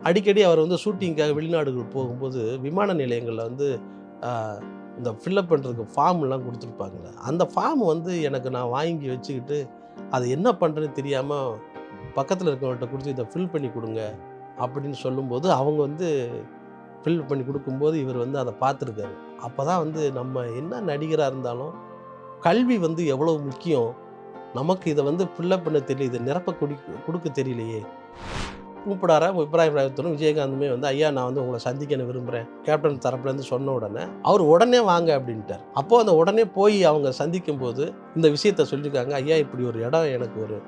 அடிக்கடி அவர் வந்து ஷூட்டிங்காக வெளிநாடுகள் போகும்போது விமான நிலையங்களில் வந்து இந்த ஃபில்லப் பண்ணுறதுக்கு ஃபார்ம்லாம் கொடுத்துருப்பாங்கல்ல. அந்த ஃபார்ம் வந்து எனக்கு நான் வாங்கி வச்சுக்கிட்டு அது என்ன பண்ணுறேன்னு தெரியாமல் பக்கத்தில் இருக்கவங்கள்ட்ட கொடுத்து இதை ஃபில் பண்ணி கொடுங்க அப்படின்னு சொல்லும்போது அவங்க வந்து ஃபில் பண்ணி கொடுக்கும்போது இவர் வந்து அதை பார்த்துருக்காரு. அப்போ தான் வந்து நம்ம என்ன நடிகராக இருந்தாலும் கல்வி வந்து எவ்வளோ முக்கியம்? நமக்கு இதை வந்து ஃபில்லப் பண்ண தெரியல இதை நிரப்ப குடி கொடுக்க தெரியலையே. கூப்பிடாரா? இப்ராஹிம் ராயத்தூரும் விஜயகாந்துமே வந்து ஐயா நான் வந்து உங்களை சந்திக்கணும் விரும்புகிறேன் கேப்டன் தரப்புலேருந்து சொன்ன உடனே அவர் உடனே வாங்க அப்படின்ட்டார். அப்போது அந்த உடனே போய் அவங்க சந்திக்கும் போது இந்த விஷயத்த சொல்லியிருக்காங்க. ஐயா இப்படி ஒரு இடம் எனக்கு ஒரு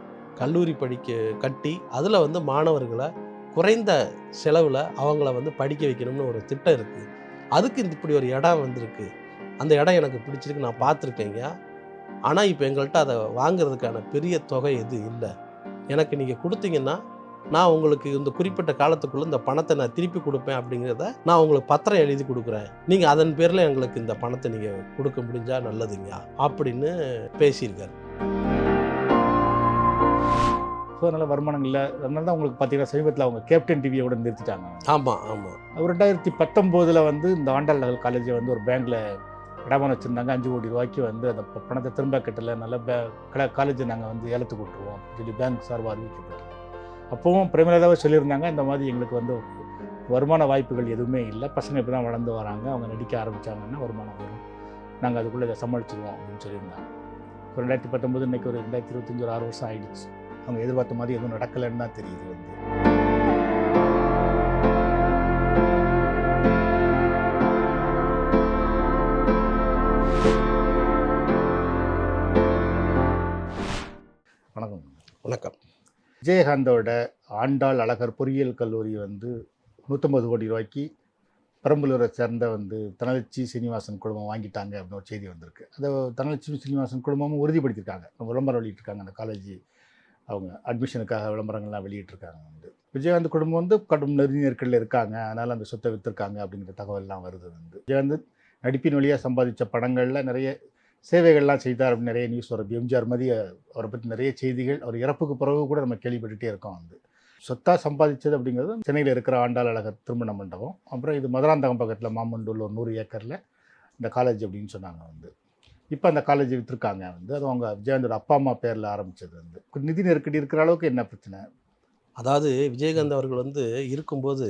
கல்லூரி படிக்க கட்டி அதில் வந்து மாணவர்களை குறைந்த செலவில் அவங்கள வந்து படிக்க வைக்கணும்னு ஒரு திட்டம் இருக்குது அதுக்கு இந்த இப்படி ஒரு இடம் வந்திருக்கு. அந்த இடம் எனக்கு பிடிச்சிருக்கு நான் பார்த்துருக்கேங்க ஆனால் இப்போ எங்கள்கிட்ட அதை வாங்குறதுக்கான பெரிய தொகை எதுவும் இல்லை. எனக்கு நீங்கள் கொடுத்தீங்கன்னா நான் உங்களுக்கு இந்த குறிப்பிட்ட காலத்துக்குள்ள இந்த பணத்தை நான் திருப்பி கொடுப்பேன் அப்படிங்கிறத நான் உங்களுக்கு பத்திரம் எழுதி கொடுக்குறேன். நீங்கள் அதன் பேரில் எங்களுக்கு இந்த பணத்தை நீங்கள் கொடுக்க முடிஞ்சா நல்லதுங்க அப்படின்னு பேசியிருக்காரு. ஸோ அதனால் வருமானம் இல்லை. அதனால தான் உங்களுக்கு பார்த்தீங்கன்னா சமீபத்தில் அவங்க கேப்டன் டிவியோட நிறுத்திட்டாங்க. ஆமாம் ஆமாம் ரெண்டாயிரத்தி பத்தொம்போதில் வந்து இந்த ஆண்டாள் நகர் காலேஜை வந்து ஒரு பேங்க்கில் இடமான வச்சுருந்தாங்க. அஞ்சு கோடி ரூபாய்க்கு வந்து அந்த பணத்தை திரும்ப கட்டல. நல்ல பே கல காலேஜை நாங்கள் வந்து ஏலத்துக்கு விட்டுருவோம் சொல்லி பேங்க் சார்பாக அறிவிக்கப்பட்டது. அப்போவும் பிரேமலதாவே சொல்லியிருந்தாங்க இந்த மாதிரி எங்களுக்கு வந்து வருமான வாய்ப்புகள் எதுவுமே இல்லை. பசங்க இப்போ தான் வளர்ந்து வராங்க அவங்க நடிக்க ஆரம்பித்தாங்கன்னா வருமானம் வரும். நாங்கள் அதுக்குள்ளே இதை சமாளிச்சிருவோம் அப்படின்னு சொல்லியிருந்தாங்க. இப்போ ரெண்டாயிரத்தி பத்தொம்போது இன்றைக்கி ஒரு ரெண்டாயிரத்தி இருபத்தஞ்சி ஒரு ஆறு வருஷம் ஆயிடுச்சு. அவங்க எதிர்பார்த்த மாதிரி எதுவும் நடக்கலைன்னு தான் தெரியுது வந்து. விஜயகாந்தோட ஆண்டாள் அழகர் பொறியியல் கல்லூரி வந்து நூற்றம்பது கோடி ரூபாய்க்கு பெரம்பலூரை சேர்ந்த வந்து தனலட்சி சீனிவாசன் குடும்பம் வாங்கிட்டாங்க அப்படின்னு ஒரு செய்தி வந்திருக்கு. அதை தனலட்சுமி சீனிவாசன் குடும்பமும் உறுதிப்படுத்தியிருக்காங்க. விளம்பரம் வெளியிட்டிருக்காங்க. அந்த காலேஜ் அவங்க அட்மிஷனுக்காக விளம்பரங்கள்லாம் வெளியிட்டிருக்காங்க. வந்து விஜயகாந்த் குடும்பம் வந்து கடும் நெருங்கி நெருக்கடியில் இருக்காங்க. அதனால் அந்த சொத்தை விற்றுருக்காங்க அப்படிங்கிற தகவல்லாம் வருது வந்து. விஜயகாந்த் நடிப்பின் வழியாக சம்பாதிச்ச படங்களில் நிறைய சேவைகள்லாம் செய்தார் அப்படின்னு நிறைய நியூஸ் வருது. எம்ஜிஆர் மாதிரி அவரை பற்றி நிறைய செய்திகள் அவர் இறப்புக்கு பிறகு கூட நம்ம கேள்விப்பட்டுட்டே இருக்கோம் வந்து. சொத்தாக சம்பாதிச்சது அப்படிங்கிறது சென்னையில் இருக்கிற ஆண்டாள் அழகர் திருமண மண்டபம். அப்புறம் இது மதுராந்தகம் பக்கத்தில் மாமண்டூரில் ஒரு நூறு ஏக்கரில் இந்த காலேஜ் அப்படின்னு சொன்னாங்க வந்து. இப்போ அந்த காலேஜ் விற்றுருக்காங்க வந்து. அது அவங்க விஜயகாந்தோட அப்பா அம்மா பேரில் ஆரம்பித்தது வந்து. நிதி நெருக்கடி இருக்கிற அளவுக்கு என்ன பிரச்சனை? அதாவது விஜயகாந்த் அவர்கள் வந்து இருக்கும்போது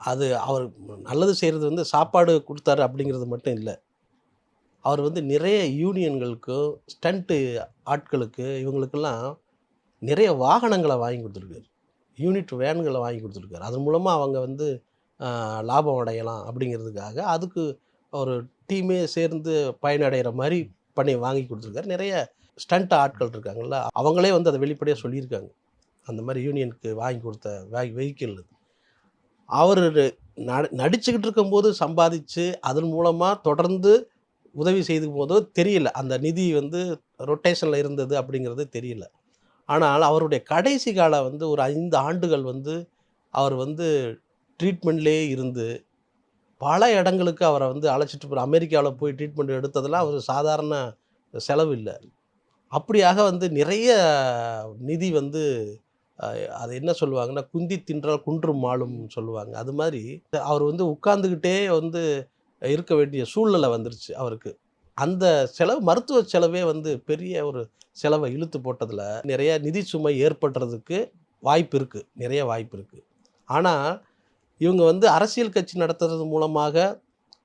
அது அவர் நல்லது செய்கிறது வந்து சாப்பாடு கொடுத்தாரு அப்படிங்கிறது மட்டும் இல்லை. அவர் வந்து நிறைய யூனியன்களுக்கும் ஸ்டண்ட்டு ஆட்களுக்கு இவங்களுக்கெல்லாம் நிறைய வாகனங்களை வாங்கி கொடுத்துருக்காரு. யூனிட் வேன்களை வாங்கி கொடுத்துருக்காரு. அதன் மூலமாக அவங்க வந்து லாபம் அடையலாம் அப்படிங்கிறதுக்காக அதுக்கு ஒரு டீமே சேர்ந்து பயனடைகிற மாதிரி பண்ணி வாங்கி கொடுத்துருக்காரு. நிறைய ஸ்டண்ட் ஆட்கள் இருக்காங்கல்ல அவங்களே வந்து அதை வெளிப்படையாக சொல்லியிருக்காங்க. அந்த மாதிரி யூனியனுக்கு வாங்கி கொடுத்த வெஹிக்கிள் அவர் நடிச்சுக்கிட்டு இருக்கும்போது சம்பாதிச்சு அதன் மூலமாக தொடர்ந்து உதவி செய்து போதோ தெரியல. அந்த நிதி வந்து ரொட்டேஷனில் இருந்தது அப்படிங்கிறது தெரியல. ஆனால் அவருடைய கடைசி காலம் வந்து ஒரு ஐந்து ஆண்டுகள் வந்து அவர் வந்து ட்ரீட்மெண்ட்லேயே இருந்து பல இடங்களுக்கு அவரை வந்து அழைச்சிட்டு போகிற அமெரிக்காவில் போய் ட்ரீட்மெண்ட் எடுத்ததெல்லாம் ஒரு சாதாரண செலவு இல்லை. அப்படியாக வந்து நிறைய நிதி வந்து அது என்ன சொல்லுவாங்கன்னா குந்தி தின்றால் குன்றும் மாளும் சொல்லுவாங்க. அது மாதிரி அவர் வந்து உட்காந்துக்கிட்டே வந்து இருக்க வேண்டிய சூழ்நிலை வந்துருச்சு அவருக்கு. அந்த செலவு மருத்துவ செலவே வந்து பெரிய ஒரு செலவை இழுத்து போட்டதில் நிறைய நிதி சுமை ஏற்படுறதுக்கு வாய்ப்பு இருக்குது நிறைய வாய்ப்பு இருக்குது ஆனால் இவங்க வந்து அரசியல் கட்சி நடத்துறது மூலமாக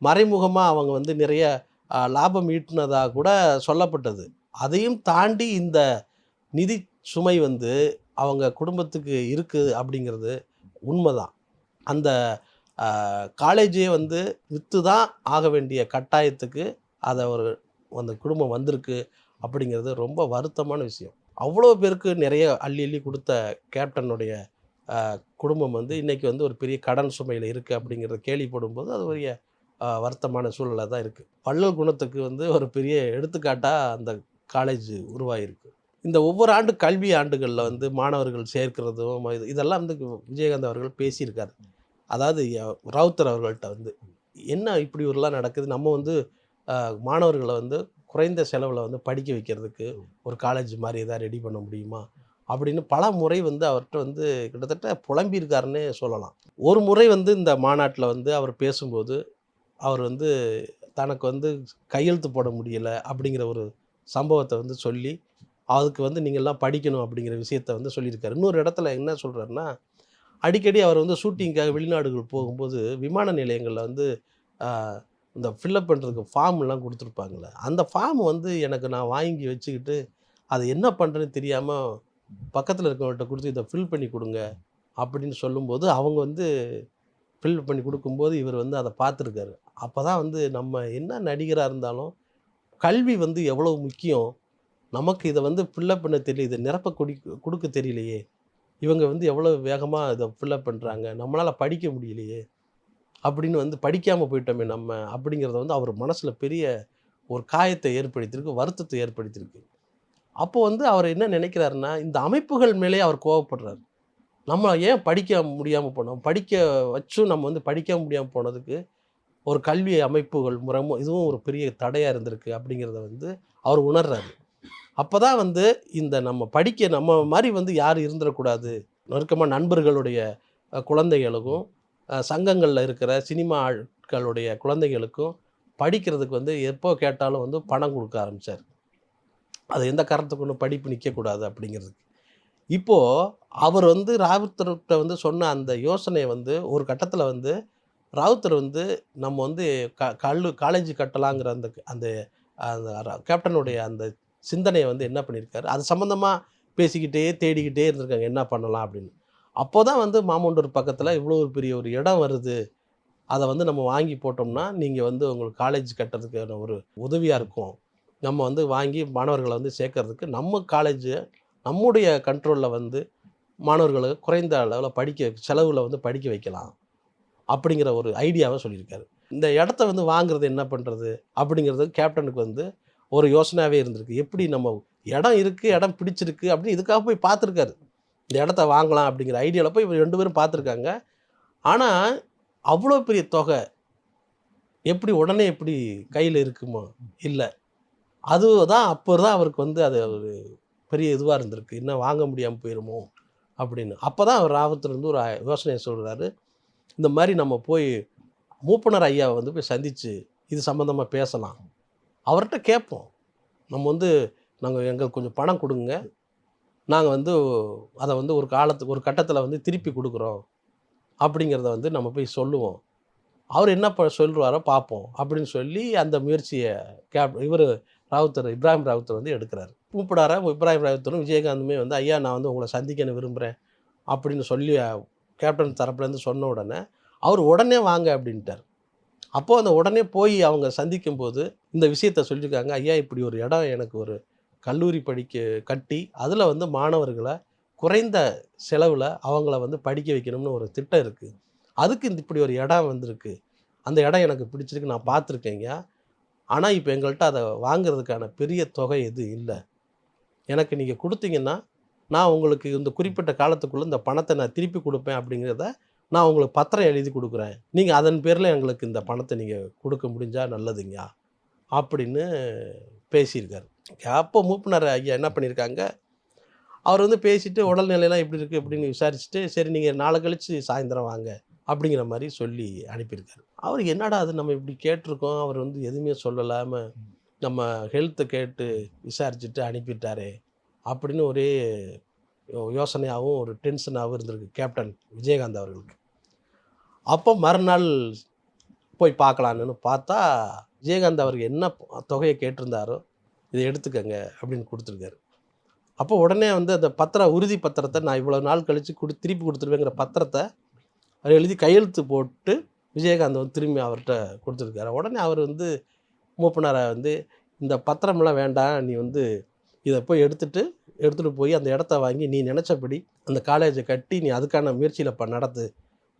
மறைமுகமாக அவங்க வந்து நிறைய லாபம் ஈட்டினதாக கூட சொல்லப்பட்டது. அதையும் தாண்டி இந்த நிதி சுமை வந்து அவங்க குடும்பத்துக்கு இருக்குது அப்படிங்கிறது உண்மைதான். அந்த காலேஜே வந்து விற்று தான் ஆக வேண்டிய கட்டாயத்துக்கு அதை ஒரு அந்த குடும்பம் வந்திருக்கு அப்படிங்கிறது ரொம்ப வருத்தமான விஷயம். அவ்வளோ பேருக்கு நிறைய அள்ளி அள்ளி கொடுத்த கேப்டனுடைய குடும்பம் வந்து இன்றைக்கி வந்து ஒரு பெரிய கடன் சுமையில் இருக்குது அப்படிங்கிறத கேள்விப்படும்போது அது பெரிய வருத்தமான சூழலாக தான் இருக்குது வள்ளல் குணத்துக்கு வந்து ஒரு பெரிய எடுத்துக்காட்டாக அந்த காலேஜ் உருவாகிருக்கு இந்த ஒவ்வொரு ஆண்டு கல்வி ஆண்டுகளில் வந்து மாணவர்கள் சேர்க்கிறதும் இது- இதெல்லாம் வந்து விஜயகாந்த் அவர்கள் பேசியிருக்காரு. அதாவது ராவுத்தர் அவர்கள்ட்ட வந்து என்ன இப்படி ஒருலாம் நடக்குது? நம்ம வந்து மாணவர்களை வந்து குறைந்த செலவில் வந்து படிக்க வைக்கிறதுக்கு ஒரு காலேஜ் மாதிரி எதாவது ரெடி பண்ண முடியுமா? அப்படின்னு பல முறை வந்து அவர்கிட்ட வந்து கிட்டத்தட்ட புலம்பியிருக்காருன்னே சொல்லலாம். ஒரு முறை வந்து இந்த மாநாட்டில் வந்து அவர் பேசும்போது அவர் வந்து தனக்கு வந்து கையெழுத்து போட முடியலை அப்படிங்கிற ஒரு சம்பவத்தை வந்து சொல்லி அதுக்கு வந்து நீங்கள்லாம் படிக்கணும் அப்படிங்கிற விஷயத்த வந்து சொல்லியிருக்காரு. இன்னொரு இடத்துல என்ன சொல்கிறாருன்னா அடிக்கடி அவர் வந்து ஷூட்டிங்காக வெளிநாடுகள் போகும்போது விமான நிலையங்களில் வந்து இந்த ஃபில்லப் பண்ணுறதுக்கு ஃபார்ம்லாம் கொடுத்துருப்பாங்களே அந்த ஃபார்ம் வந்து எனக்கு நான் வாங்கி வச்சுக்கிட்டு அதை என்ன பண்ணுறேன்னு தெரியாமல் பக்கத்தில் இருக்கவங்கள்ட்ட கொடுத்து இதை ஃபில் பண்ணி கொடுங்க அப்படின்னு சொல்லும்போது அவங்க வந்து ஃபில் பண்ணி கொடுக்கும்போது இவர் வந்து அதை பார்த்துருக்காரு. அப்போ தான் வந்து நம்ம என்ன நடிகராக இருந்தாலும் கல்வி வந்து எவ்வளோ முக்கியம்? நமக்கு இதை வந்து ஃபில்லப் பண்ண தெரியல இதை நிரப்ப கொடி கொடுக்க தெரியலையே. இவங்க வந்து எவ்வளோ வேகமாக இதை ஃபில்லப் பண்ணுறாங்க நம்மளால் படிக்க முடியலையே. அப்படின்னு வந்து படிக்காமல் போயிட்டோமே நம்ம அப்படிங்கிறத வந்து அவர் மனசில் பெரிய ஒரு காயத்தை ஏற்படுத்தியிருக்கு வருத்தத்தை ஏற்படுத்தியிருக்கு. அப்போ வந்து அவர் என்ன நினைக்கிறாருன்னா இந்த அமைப்புகள் மேலே அவர் கோவப்படுறாரு. நம்ம ஏன் படிக்க முடியாமல் போனோம்? படிக்க வச்சும் நம்ம வந்து படிக்க முடியாமல் போனதுக்கு ஒரு கல்வி அமைப்புகள் முறமும் இதுவும் ஒரு பெரிய தடையாக இருந்திருக்கு அப்படிங்கிறத வந்து அவர் உணர்றாரு. அப்போ தான் வந்து இந்த நம்ம படிக்க நம்ம மாதிரி வந்து யாரும் இருந்துடக்கூடாது நெருக்கமாக நண்பர்களுடைய குழந்தைகளுக்கும் சங்கங்களில் இருக்கிற சினிமா ஆட்களுடைய குழந்தைகளுக்கும் படிக்கிறதுக்கு வந்து எப்போ கேட்டாலும் வந்து பணம் கொடுக்க ஆரம்பித்தார் அது எந்த காரணத்துக்கு ஒன்றும் படிப்பு நிற்கக்கூடாது அப்படிங்கிறதுக்கு. இப்போது அவர் வந்து ராவுத்தர்கிட்ட வந்து சொன்ன அந்த யோசனையை வந்து ஒரு கட்டத்தில் வந்து ராவுத்தர் வந்து நம்ம வந்து க கல்லு காலேஜ் கட்டலாங்கிற அந்த அந்த அந்த கேப்டனுடைய அந்த சிந்தனையை வந்து என்ன பண்ணியிருக்காரு? அது சம்மந்தமாக பேசிக்கிட்டே தேடிக்கிட்டே இருந்திருக்காங்க. என்ன பண்ணலாம் அப்படின்னு. அப்போ தான் வந்து மாமண்டூர் பக்கத்தில் இவ்வளோ ஒரு பெரிய ஒரு இடம் வருது. அதை வந்து நம்ம வாங்கி போட்டோம்னா நீங்கள் வந்து உங்களுக்கு காலேஜ் கட்டுறதுக்கான ஒரு உதவியாக இருக்கும். நம்ம வந்து வாங்கி மாணவர்களை வந்து சேர்க்கறதுக்கு நம்ம காலேஜை நம்முடைய கண்ட்ரோலில் வந்து மாணவர்களை குறைந்த அளவில் படிக்க செலவில் வந்து படிக்க வைக்கலாம். அப்படிங்கிற ஒரு ஐடியாவை சொல்லியிருக்காரு. இந்த இடத்த வந்து வாங்குறது என்ன பண்ணுறது அப்படிங்கிறது கேப்டனுக்கு வந்து ஒரு யோசனையாகவே இருந்திருக்கு. எப்படி நம்ம இடம் இருக்குது இடம் பிடிச்சிருக்கு அப்படின்னு இதுக்காக போய் பார்த்துருக்காரு. இந்த இடத்த வாங்கலாம் அப்படிங்கிற ஐடியாவில் போய் இவர் ரெண்டு பேரும் பார்த்துருக்காங்க. ஆனால் அவ்வளோ பெரிய தொகை எப்படி உடனே எப்படி கையில் இருக்குமோ? இல்லை. அதுதான் அப்போ தான் அவருக்கு வந்து அது ஒரு பெரிய இதுவாக இருந்திருக்கு. இன்னும் வாங்க முடியாமல் போயிருமோ? அப்படின்னு. அப்போ தான் அவர் ராவத்தில் இருந்து ஒரு யோசனையை சொல்கிறாரு இந்த மாதிரி நம்ம போய் மூப்பனர் ஐயாவை வந்து போய் சந்தித்து இது சம்மந்தமாக பேசலாம். அவர்கிட்ட கேட்போம். நம்ம வந்து நாங்கள் எங்களுக்கு கொஞ்சம் பணம் கொடுங்க. நாங்கள் வந்து அதை வந்து ஒரு காலத்துக்கு ஒரு கட்டத்தில் வந்து திருப்பி கொடுக்குறோம். அப்படிங்கிறத வந்து நம்ம போய் சொல்லுவோம். அவர் என்ன ப சொல்கிறாரோ பார்ப்போம். அப்படின்னு சொல்லி அந்த முயற்சியை கேப் இவர் ராவுத்தர் இப்ராஹிம் ராவுத்தர் வந்து எடுக்கிறார். கூப்பிடார? இப்ராஹிம் ராவுத்தரும் விஜயகாந்துமே வந்து ஐயா நான் வந்து உங்களை சந்திக்கணும் விரும்புகிறேன் அப்படின்னு சொல்லி கேப்டன் தரப்புலேருந்து சொன்ன உடனே அவர் உடனே வாங்க அப்படின்ட்டார். அப்போது அந்த உடனே போய் அவங்க சந்திக்கும் போது இந்த விஷயத்த சொல்லியிருக்காங்க ஐயா இப்படி ஒரு இடம் எனக்கு ஒரு கல்லூரி படிக்க கட்டி அதில் வந்து மாணவர்களை குறைந்த செலவில் அவங்கள வந்து படிக்க வைக்கணும்னு ஒரு திட்டம் இருக்குது அதுக்கு இந்த இப்படி ஒரு இடம் வந்திருக்கு. அந்த இடம் எனக்கு பிடிச்சிருக்கு நான் பார்த்துருக்கேங்க ஆனால் இப்போ எங்கள்கிட்ட அதை வாங்குறதுக்கான பெரிய தொகை எதுவும் இல்லை. எனக்கு நீங்கள் கொடுத்தீங்கன்னா நான் உங்களுக்கு இந்த குறிப்பிட்ட காலத்துக்குள்ளே இந்த பணத்தை நான் திருப்பி கொடுப்பேன் அப்படிங்கிறத நான் உங்களுக்கு பத்திரம் எழுதி கொடுக்குறேன். நீங்கள் அதன் பேரில் எங்களுக்கு இந்த பணத்தை நீங்கள் கொடுக்க முடிஞ்சால் நல்லதுங்க. அப்படின்னு பேசியிருக்காரு. அப்போ மூப்பினார் ஐயா என்ன பண்ணியிருக்காங்க? அவர் வந்து பேசிவிட்டு உடல்நிலையெல்லாம் எப்படி இருக்குது அப்படின்னு விசாரிச்சுட்டு சரி நீங்கள் நாளை கழித்து சாயந்தரம் வாங்க அப்படிங்கிற மாதிரி சொல்லி அனுப்பியிருக்காரு. அவர் என்னடா அது நம்ம இப்படி கேட்டிருக்கோம்? அவர் வந்து எதுவுமே சொல்லலாமல் நம்ம ஹெல்த்தை கேட்டு விசாரிச்சுட்டு அனுப்பிட்டாரே அப்படின்னு ஒரே யோ- யோசனையாகவும் ஒரு டென்ஷனாகவும் இருந்திருக்கு. கேப்டன் விஜயகாந்த் அவர்களுக்கு. அப்போ மறுநாள் போய் பார்க்கலான்னு பார்த்தா விஜயகாந்த் அவருக்கு என்ன தொகையை கேட்டிருந்தாரோ இதை எடுத்துக்கங்க அப்படின்னு கொடுத்துருக்காரு. அப்போ உடனே வந்து அந்த பத்திர உறுதி பத்திரத்தை நான் இவ்வளோ நாள் கழித்து கொடு திருப்பி கொடுத்துருவேங்கிற பத்திரத்தை அவர் எழுதி கையெழுத்து போட்டு விஜயகாந்த் வந்து திரும்பி அவர்கிட்ட கொடுத்துருக்காரு. உடனே அவர் வந்து மூப்பனாரை வந்து இந்த பத்திரமெல்லாம் வேண்டாம் நீ வந்து இதை போய் எடுத்துட்டு எடுத்துகிட்டு போய் அந்த இடத்த வாங்கி நீ நினச்சபடி அந்த காலேஜை கட்டி நீ அதுக்கான முயற்சியில் ப நடத்து.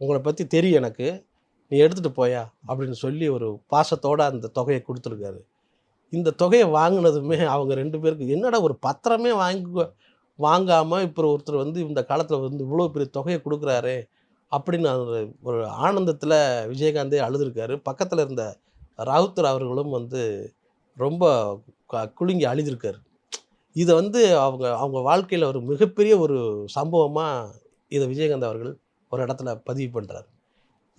உங்களை பற்றி தெரியும் எனக்கு. நீ எடுத்துகிட்டு போயா? அப்படின்னு சொல்லி ஒரு பாசத்தோடு அந்த தொகையை கொடுத்துருக்காரு. இந்த தொகையை வாங்கினதுமே அவங்க ரெண்டு பேருக்கு என்னடா ஒரு பத்திரமே வாங்கி வாங்காமல் இப்போ ஒருத்தர் வந்து இந்த காலத்தில் வந்து இவ்வளோ பெரிய தொகையை கொடுக்குறாரு அப்படின்னு ஒரு ஒரு ஆனந்தத்தில் விஜயகாந்தே அழுதுருக்காரு. பக்கத்தில் இருந்த ராவுத்தர் அவர்களும் வந்து ரொம்ப க- குலுங்கி அழுதிருக்காரு. இதை வந்து அவங்க அவங்க வாழ்க்கையில் ஒரு மிகப்பெரிய ஒரு சம்பவமாக இதை விஜயகாந்த் அவர்கள் ஒரு இடத்துல பதிவு பண்ணுறாரு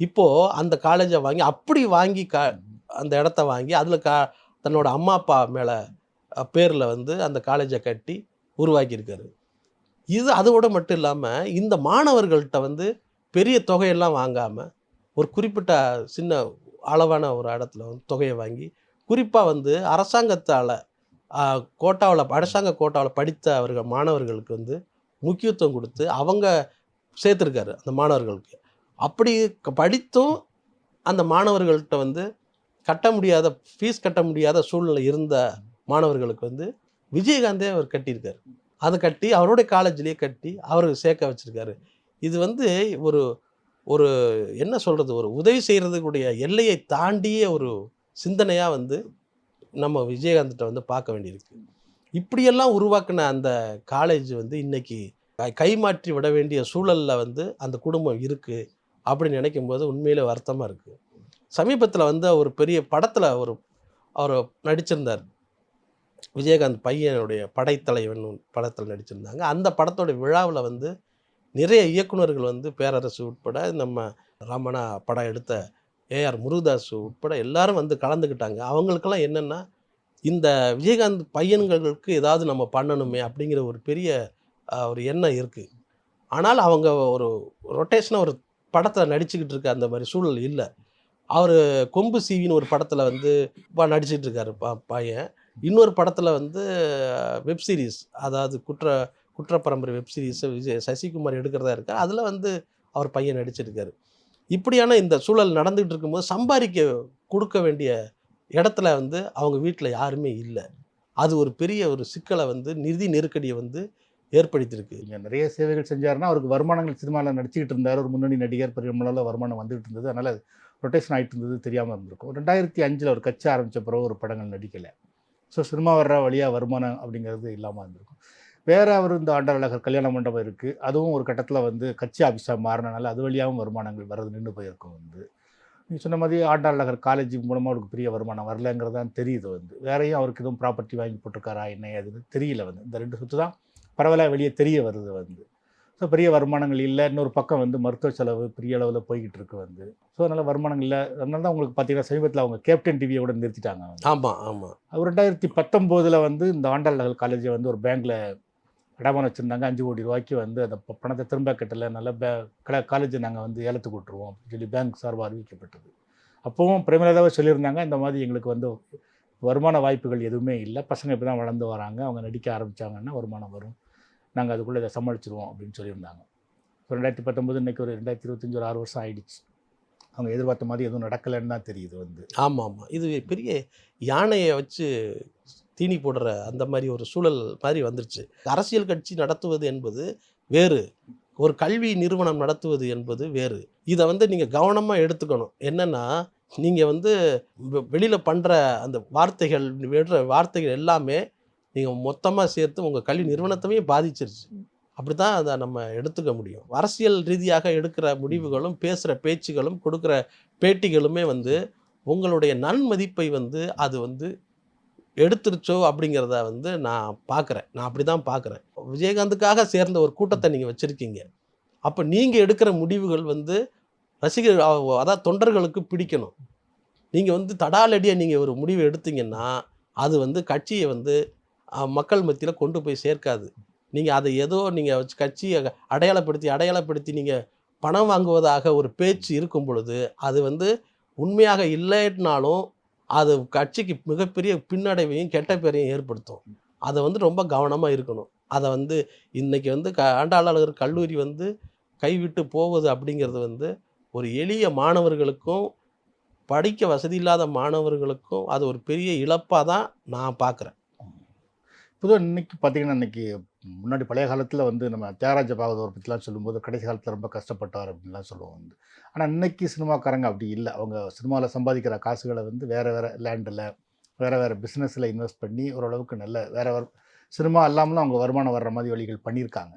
இப்போது அந்த காலேஜை வாங்கி அப்படி வாங்கி கா அந்த இடத்த வாங்கி அதில் கா தன்னோட அம்மா அப்பா மேலே பேரில் வந்து அந்த காலேஜை கட்டி உருவாக்கியிருக்காரு. இது அதோட மட்டும் இல்லாமல் இந்த மாணவர்கள்ட்ட வந்து பெரிய தொகையெல்லாம் வாங்காமல் ஒரு குறிப்பிட்ட சின்ன அளவான ஒரு இடத்துல வந்து தொகையை வாங்கி குறிப்பாக வந்து அரசாங்கத்தால் கோட்டாவில் அரசாங்க கோட்டாவில் படித்த அவர்கள் மாணவர்களுக்கு வந்து முக்கியத்துவம் கொடுத்து அவங்க சேர்த்துருக்காரு அந்த மாணவர்களுக்கு. அப்படி படித்தும் அந்த மாணவர்கள்ட்ட வந்து கட்ட முடியாத ஃபீஸ் கட்ட முடியாத சூழ்நிலை இருந்த மாணவர்களுக்கு வந்து விஜயகாந்தே அவர் கட்டியிருக்காரு. அதை கட்டி அவருடைய காலேஜ்லேயே கட்டி அவர் சேர்க்க வச்சுருக்காரு. இது வந்து ஒரு ஒரு என்ன சொல்கிறது ஒரு உதவி செய்கிறதுக்குடைய எல்லையை தாண்டிய ஒரு சிந்தனையாக வந்து நம்ம விஜயகாந்த்கிட்ட வந்து பார்க்க வேண்டியிருக்கு. இப்படியெல்லாம் உருவாக்கின அந்த காலேஜ் வந்து இன்றைக்கி கைமாற்றி விட வேண்டிய சூழலில் வந்து அந்த குடும்பம் இருக்குது அப்படின்னு நினைக்கும் போது உண்மையிலே வருத்தமாக இருக்குது சமீபத்தில் வந்து ஒரு பெரிய படத்தில் ஒரு அவர் நடிச்சிருந்தார். விஜயகாந்த் பையனுடைய படைத்தலைவன் படத்தில் நடிச்சிருந்தாங்க. அந்த படத்தோட விழாவில் வந்து நிறைய இயக்குனர்கள் வந்து பேரரசு உட்பட நம்ம ரமணா படம் எடுத்த ஏஆர் முருகதாஸ் உட்பட எல்லாரும் வந்து கலந்துக்கிட்டாங்க. அவங்களுக்கெல்லாம் என்னென்னா இந்த விஜயகாந்த் பையன்களுக்கு ஏதாவது நம்ம பண்ணணுமே அப்படிங்கிற ஒரு பெரிய ஒரு எண்ணம் இருக்குது ஆனால் அவங்க ஒரு ரொட்டேஷனாக ஒரு படத்தில் நடிச்சுக்கிட்டு இருக்க அந்த மாதிரி சூழல் இல்லை. அவர் கொம்பு சீவின்னு ஒரு படத்தில் வந்து இப்போ நடிச்சிட்டு இருக்காரு ப பையன். இன்னொரு படத்தில் வந்து வெப் சீரிஸ் அதாவது குற்ற குற்றப்பரம்பரை வெப் சீரிஸ் விஜய் சசிகுமார் எடுக்கிறதா இருக்கார். அதில் வந்து அவர் பையன் நடிச்சிருக்காரு இப்படியான இந்த சூழல் நடந்துகிட்டு இருக்கும்போது சம்பாதிக்க கொடுக்க வேண்டிய இடத்துல வந்து அவங்க வீட்டில் யாருமே இல்லை. அது ஒரு பெரிய ஒரு சிக்கலை வந்து நிதி நெருக்கடியை வந்து ஏற்படுத்தியிருக்கு. இங்கே நிறைய சேவைகள் செஞ்சாருன்னா அவருக்கு வருமானங்கள் சினிமாவில் நடிச்சுக்கிட்டு இருந்தார். ஒரு முன்னணி நடிகர் பெரிய வருமானம் வந்துகிட்டு இருந்தது. அதனால் ரொட்டேஷன் ஆகிட்டு இருந்தது தெரியாமல் இருந்திருக்கும். ரெண்டாயிரத்தி அஞ்சில் ஒரு கட்சி ஆரம்பித்த பிறகு ஒரு படங்கள் நடிக்கலை. ஸோ சினிமா வர்ற வழியாக வருமானம் அப்படிங்கிறது இல்லாமல் இருந்திருக்கும். வேறு அவர் இந்த ஆண்டாள் அழகர் கல்யாண மண்டபம் இருக்குது அதுவும் ஒரு கட்டத்தில் வந்து கட்சி ஆஃபீஸாக மாறினால அது வழியாகவும் வருமானங்கள் வர்றது நின்று போயிருக்கும் வந்து. நீ சொன்ன மாதிரி ஆண்டாள் காலேஜ் மூலமாக அவருக்கு பெரிய வருமானம் வரலங்கிறது தான் தெரியுது வந்து. வேறையும் அவருக்கு எதுவும் ப்ராப்பர்ட்டி வாங்கி போட்டிருக்காரா என்ன ஏதுன்னு தெரியல வந்து. இந்த ரெண்டு சொத்து தான் பரவலாக வெளியே தெரிய வருது வந்து. ஸோ பெரிய வருமானங்கள் இல்லை. இன்னொரு பக்கம் வந்து மருத்துவ செலவு பெரிய அளவில் போய்கிட்டு இருக்கு வந்து. ஸோ அதனால் வருமானங்கள் இல்லை. அதனால தான் உங்களுக்கு பார்த்தீங்கன்னா சமீபத்தில் அவங்க கேப்டன் டிவியை கூட நிறுத்திட்டாங்க. ஆமாம் ஆமாம் அது ரெண்டாயிரத்தி பத்தொம்போதில் வந்து இந்த ஆண்டாள் காலேஜை வந்து ஒரு பேங்க்கில் அடமானம் வச்சுருந்தாங்க. அஞ்சு கோடி ரூபாய்க்கு வந்து அந்த பணத்தை திரும்ப கட்டலை. நல்ல பே கல காலேஜை நாங்கள் வந்து ஏலத்துக்கு விட்டுருவோம் அப்படின்னு சொல்லி பேங்க் சார்பாக அறிவிக்கப்பட்டது. அப்போவும் பிரேமலதாவே சொல்லியிருந்தாங்க. இந்த மாதிரி எங்களுக்கு வந்து வருமான வாய்ப்புகள் எதுவுமே இல்லை. பசங்க இப்போ தான் வளர்ந்து வராங்க. அவங்க நடிக்க ஆரம்பித்தாங்கன்னா வருமானம் வரும். நாங்கள் அதுக்குள்ளே இதை சமாளிச்சிருவோம் அப்படின்னு சொல்லியிருந்தாங்க. இப்போ ரெண்டாயிரத்தி பத்தொம்பது இன்றைக்கி ஒரு ரெண்டாயிரத்தி இருபத்தஞ்சி ஒரு ஆறு வருஷம் ஆயிடுச்சு. அவங்க எதிர்பார்த்த மாதிரி எதுவும் நடக்கலைன்னு தான் தெரியுது வந்து. ஆமாம் ஆமாம் இது பெரிய யானையை வச்சு தீனி போடுற அந்த மாதிரி ஒரு சூழல் மாதிரி வந்துருச்சு. அரசியல் கட்சி நடத்துவது என்பது வேறு. ஒரு கல்வி நிறுவனம் நடத்துவது என்பது வேறு. இதை வந்து நீங்கள் கவனமாக எடுத்துக்கணும். என்னென்னா நீங்கள் வந்து வெளியில் பண்ணுற அந்த வார்த்தைகள் விடுற வார்த்தைகள் எல்லாமே நீங்கள் மொத்தமாக சேர்த்து உங்கள் கல்வி நிறுவனத்தையே பாதிச்சிருச்சு. அப்படி தான் அதை நம்ம எடுத்துக்க முடியும். அரசியல் ரீதியாக எடுக்கிற முடிவுகளும் பேசுகிற பேச்சுகளும் கொடுக்குற பேட்டிகளுமே வந்து உங்களுடைய நன்மதிப்பை வந்து அது வந்து எடுத்துருச்சோ அப்படிங்கிறத வந்து நான் பார்க்குறேன் நான் அப்படி தான் பார்க்குறேன் விஜயகாந்துக்காக சேர்ந்த ஒரு கூட்டத்தை நீங்கள் வச்சுருக்கீங்க. அப்போ நீங்கள் எடுக்கிற முடிவுகள் வந்து ரசிகர் அதாவது தொண்டர்களுக்கு பிடிக்கணும். நீங்கள் வந்து தடாலடியாக நீங்கள் ஒரு முடிவு எடுத்தீங்கன்னா அது வந்து கட்சியை வந்து மக்கள் மத்தியில் கொண்டு போய் சேர்க்காது. நீங்கள் அதை ஏதோ நீங்கள் வச்சு கட்சியை அடையாளப்படுத்தி அடையாளப்படுத்தி நீங்கள் பணம் வாங்குவதாக ஒரு பேச்சு இருக்கும் பொழுது அது வந்து உண்மையாக இல்லைனாலும் அது கட்சிக்கு மிகப்பெரிய பின்னடைவையும் கெட்ட பேரையும் ஏற்படுத்தும். அதை வந்து ரொம்ப கவனமாக இருக்கணும். அதை வந்து இன்றைக்கி வந்து க ஆண்டாளர் கல்லூரி வந்து கைவிட்டு போவது அப்படிங்கிறது வந்து ஒரு எளிய மாணவர்களுக்கும் படிக்க வசதி இல்லாத மாணவர்களுக்கும் அது ஒரு பெரிய இழப்பாக தான் நான் பார்க்குறேன் பொதுவாக இன்னைக்கு பார்த்தீங்கன்னா இன்னைக்கு முன்னாடி பழைய காலத்தில் வந்து நம்ம தியாகராஜ பாகவதர் பற்றிலாம் சொல்லும்போது கடைசி காலத்தில் ரொம்ப கஷ்டப்பட்டார் அப்படின்லாம் சொல்லுவோம் வந்து. ஆனால் இன்னைக்கு சினிமாக்காரங்க அப்படி இல்லை. அவங்க சினிமாவில் சம்பாதிக்கிற காசுகளை வந்து வேறு வேறு லேண்டில் வேறு வேறு பிஸ்னஸில் இன்வெஸ்ட் பண்ணி ஓரளவுக்கு நல்ல வேறு வேறு சினிமா இல்லாமலும் அவங்க வருமானம் வர்ற மாதிரி வழிகள் பண்ணியிருக்காங்க.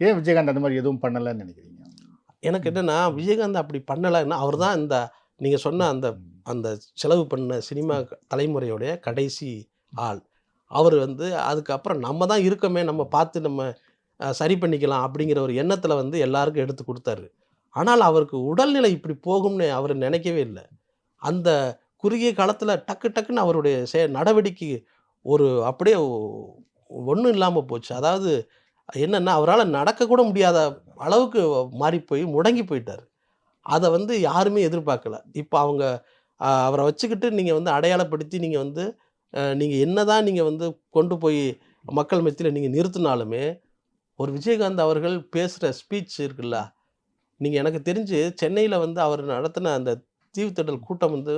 ஏன் விஜயகாந்த் அந்த மாதிரி எதுவும் பண்ணலைன்னு நினைக்கிறீங்க? எனக்கு என்னென்னா விஜயகாந்த் அப்படி பண்ணலைன்னா அவர் தான் இந்த நீங்கள் சொன்ன அந்த அந்த செலவு பண்ண சினிமா தலைமுறையுடைய கடைசி ஆள். அவர் வந்து அதுக்கப்புறம் நம்ம தான் இருக்கோமே நம்ம பார்த்து நம்ம சரி பண்ணிக்கலாம் அப்படிங்கிற ஒரு எண்ணத்தில் வந்து எல்லாருக்கும் எடுத்து கொடுத்தாரு. ஆனால் அவருக்கு உடல்நிலை இப்படி போகும்னு அவர் நினைக்கவே இல்லை. அந்த குறுகிய காலத்தில் டக்கு டக்குன்னு அவருடைய செ நடவடிக்கை ஒரு அப்படியே ஒன்றும் இல்லாமல் போச்சு. அதாவது என்னென்னா அவரால் நடக்கக்கூட முடியாத அளவுக்கு மாறி போய் முடங்கி போயிட்டார். அதை வந்து யாருமே எதிர்பார்க்கல. இப்போ அவங்க அவரை வச்சுக்கிட்டு நீங்கள் வந்து அடையாளப்படுத்தி நீங்கள் வந்து நீங்கள் என்ன தான் நீங்கள் வந்து கொண்டு போய் மக்கள் மத்தியில் நீங்கள் நிறுத்தினாலுமே ஒரு விஜயகாந்த் அவர்கள் பேசுகிற ஸ்பீச் இருக்குல்ல நீங்கள் எனக்கு தெரிஞ்சு சென்னையில் வந்து அவர் நடத்தின அந்த தீவுத்திடல் கூட்டம் வந்து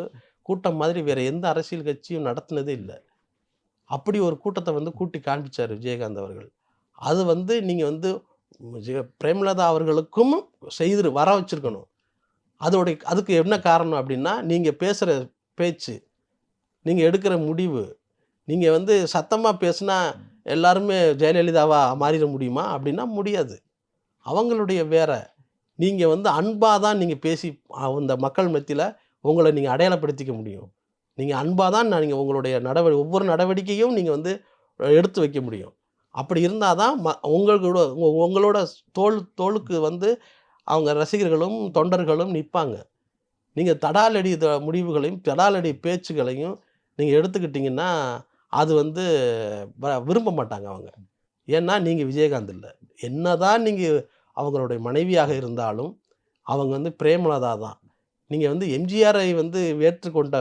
கூட்டம் மாதிரி வேறு எந்த அரசியல் கட்சியும் நடத்தினதே இல்லை. அப்படி ஒரு கூட்டத்தை வந்து கூட்டி காண்பிச்சார் விஜயகாந்த் அவர்கள். அது வந்து நீங்கள் வந்து பிரேமலதா அவர்களுக்கும் செய்து வர வச்சுருக்கணும். அதோடைய அதுக்கு என்ன காரணம் அப்படின்னா நீங்கள் பேசுகிற பேச்சு நீங்கள் எடுக்கிற முடிவு நீங்கள் வந்து சத்தமாக பேசுனா எல்லாருமே ஜெயலலிதாவா மாறிட முடியுமா? அப்படின்னா முடியாது. அவங்களுடைய வேற. நீங்கள் வந்து அன்பாக தான் நீங்கள் பேசி அந்த மக்கள் மத்தியில் உங்களை நீங்கள் அடையாளப்படுத்திக்க முடியும். நீங்கள் அன்பாக தான் நீங்கள் உங்களுடைய நடவடி ஒவ்வொரு நடவடிக்கையும் நீங்கள் வந்து எடுத்து வைக்க முடியும். அப்படி இருந்தால் தான் ம உங்களோட உங்களோட தோல் தோளுக்கு வந்து அவங்க ரசிகர்களும் தொண்டர்களும் நிற்பாங்க நீங்கள் தடாலடி முடிவுகளையும் தடாலடி பேச்சுகளையும் நீங்கள் எடுத்துக்கிட்டிங்கன்னா அது வந்து வ- விரும்ப மாட்டாங்க அவங்க. ஏன்னா நீங்கள் விஜயகாந்த் இல்லை. என்ன தான் நீங்கள் அவங்களுடைய மனைவியாக இருந்தாலும் அவங்க வந்து பிரேமலதா தான் நீங்கள் வந்து எம்ஜிஆரை வந்து ஏற்றுக்கொண்ட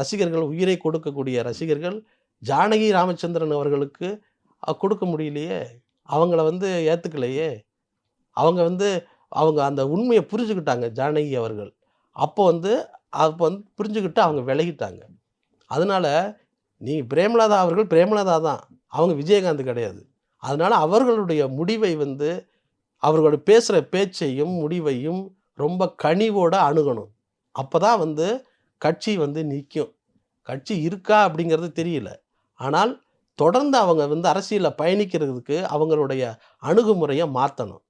ரசிகர்கள் உயிரை கொடுக்கக்கூடிய ரசிகர்கள் ஜானகி ராமச்சந்திரன் அவர்களுக்கு கொடுக்க முடியலையே அவங்கள வந்து ஏற்றுக்கலையே அவங்க வந்து அவங்க அந்த உண்மையை புரிஞ்சுக்கிட்டாங்க ஜானகி அவர்கள். அப்போ வந்து அப்போ வந்து புரிஞ்சுக்கிட்டு அவங்க விலகிட்டாங்க. அதனால் நீ பிரேமலதா அவர்கள் பிரேமலதா தான். அவங்க விஜயகாந்த் கிடையாது. அதனால் அவர்களுடைய முடிவை வந்து அவர்களோட பேசுகிற பேச்சையும் முடிவையும் ரொம்ப கனிவோடு அணுகணும். அப்போ தான் வந்து கட்சி வந்து நிற்கும் கட்சி இருக்கா அப்படிங்கிறது தெரியல. ஆனால் தொடர்ந்து அவங்க வந்து அரசியலில் பயணிக்கிறதுக்கு அவங்களுடைய அணுகுமுறையை மாற்றணும்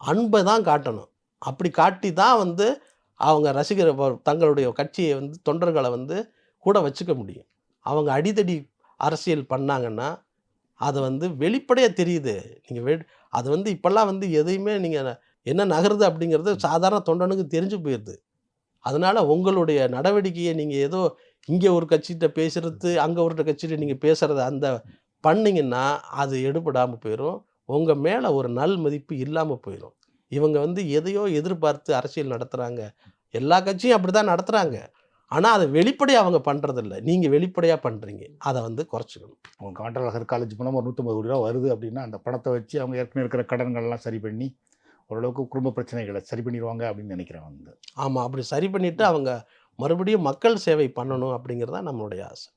அன்பை தான் காட்டணும். அப்படி காட்டி தான் வந்து அவங்க ரசிகர் தங்களுடைய கட்சியை வந்து தொண்டர்களை வந்து கூட வச்சுக்க முடியும். அவங்க அடிதடி அரசியல் பண்ணாங்கன்னா அதை வந்து வெளிப்படையாக தெரியுது. நீங்கள் வெ அது வந்து இப்போல்லாம் வந்து எதையுமே நீங்கள் என்ன நகருது அப்படிங்கிறது சாதாரண தொண்டனுக்கு தெரிஞ்சு போயிடுது அதனால் உங்களுடைய நடவடிக்கையை நீங்கள் ஏதோ இங்கே ஒரு கட்சிகிட்ட பேசுகிறது அங்கே ஒரு கட்சிகிட்ட நீங்கள் பேசுகிறது அந்த பண்ணிங்கன்னா அது எடுபடாமல் போயிடும் உங்கள் மேலே ஒரு நல் மதிப்பு இல்லாமல் போயிடும் இவங்க வந்து எதையோ எதிர்பார்த்து அரசியல் நடத்துகிறாங்க எல்லா கட்சியும் அப்படி தான் நடத்துகிறாங்க ஆனால் அதை வெளிப்படையாக அவங்க பண்ணுறதில்ல நீங்கள் வெளிப்படையாக பண்ணுறீங்க அதை வந்து குறைச்சிக்கணும். அவங்க காண்டலகர் காலேஜ் மூலம் ஒரு நூற்றம்பது கோடி ரூபா வருது அப்படின்னா அந்த பணத்தை வச்சு அவங்க ஏற்கனவே இருக்கிற கடன்கள்லாம் சரி பண்ணி ஓரளவுக்கு குடும்ப பிரச்சனைகளை சரி பண்ணிடுவாங்க அப்படின்னு நினைக்கிறேன் வந்து ஆமாம் அப்படி சரி பண்ணிவிட்டு அவங்க மறுபடியும் மக்கள் சேவை பண்ணணும் அப்படிங்கிறது தான் நம்மளுடைய ஆசை.